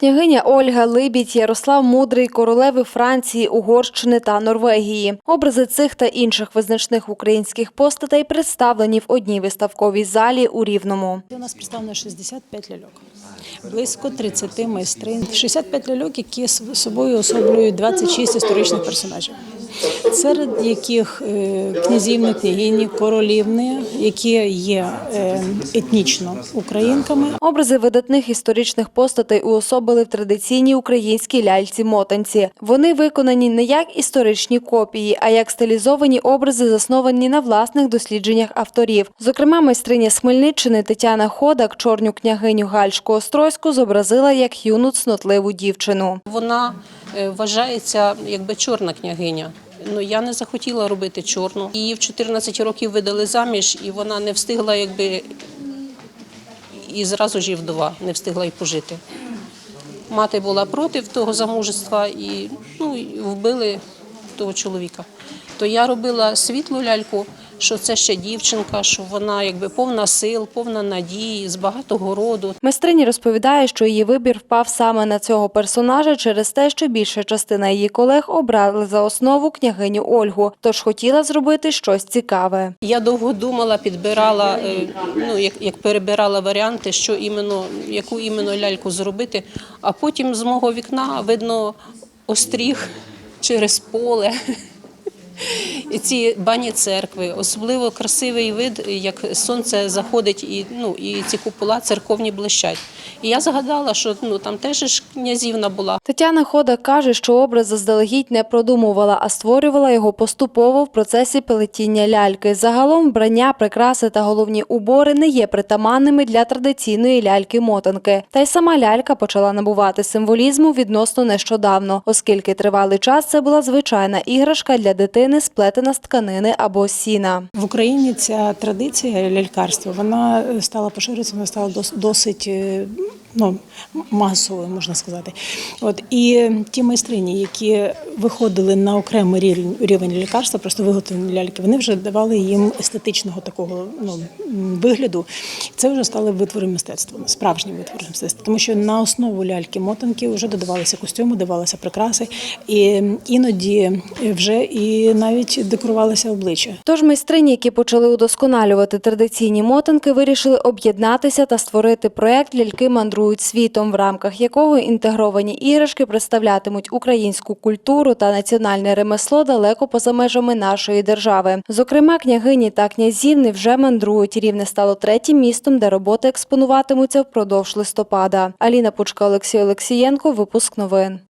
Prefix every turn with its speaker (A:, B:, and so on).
A: Княгиня Ольга Либідь, Ярослав Мудрий, королеви Франції, Угорщини та Норвегії. Образи цих та інших визначних українських постатей представлені в одній виставковій залі у Рівному.
B: У нас представлено 65 ляльок. Близько 30 майстрин. 65 ляльок, які собою особлюють 26 історичних персонажів, серед яких е, князівни, княгині, королівни, які є е, етнічно українками,
A: Образи видатних історичних постатей уособили в традиційній українській ляльці-мотанці. Вони виконані не як історичні копії, а як стилізовані образи, засновані на власних дослідженнях авторів. Зокрема, майстриня з Хмельниччини Тетяна Ходак чорню княгиню Гальшку Острозьку зобразила як юну цнотливу дівчину.
C: Вона вважається якби чорна княгиня. Ну я не захотіла робити чорну. Її в 14 років видали заміж, і вона не встигла, якби і зразу ж і вдова, не встигла й пожити. Мати була проти того замужества і ну, вбили того чоловіка. То я робила світлу ляльку, що це ще дівчинка, що вона якби повна сил, повна надії, з багатого роду.
A: Майстриня розповідає, що її вибір впав саме на цього персонажа через те, що більша частина її колег обрали за основу княгиню Ольгу, тож хотіла зробити щось цікаве.
C: Я довго думала, підбирала, е, ну як, як перебирала варіанти, що іменно, яку іменно ляльку зробити. А потім з мого вікна видно остріг через поле. Ці бані церкви, особливо красивий вид, як сонце заходить, і ну і ці купола церковні блищать. І я згадала, що ну там теж ж князівна була.
A: Тетяна Хода каже, що образ заздалегідь не продумувала, а створювала його поступово в процесі плетіння ляльки. Загалом вбрання, прикраси та головні убори не є притаманними для традиційної ляльки-мотанки. Та й сама лялька почала набувати символізму відносно нещодавно, оскільки тривалий час це була звичайна іграшка для дитини, сплетена з тканини або сіна.
B: В Україні ця традиція лялькарства вона стала поширюватися, вона стала дос- досить е, ну, масовою, можна сказати. От і ті майстрині, які виходили на окремий рівень, лялькарства, просто виготовлені ляльки, вони вже давали їм естетичного такого ну, вигляду. Це вже стали витвори мистецтва, справжні витвори мистецтва. Тому що на основу ляльки мотанки вже додавалися костюми, додавалися прикраси, і іноді вже і навіть декорувалися обличчя.
A: Тож майстрині, які почали удосконалювати традиційні мотанки, вирішили об'єднатися та створити проект Ляльки мандрують світом, в рамках якого інтегровані іграшки представлятимуть українську культуру та національне ремесло далеко поза межами нашої держави. Зокрема, княгині та князівни вже мандрують. Рівне стало третім містом, де роботи експонуватимуться впродовж листопада. Аліна Пучка, Олексій Олексієнко. Випуск новин.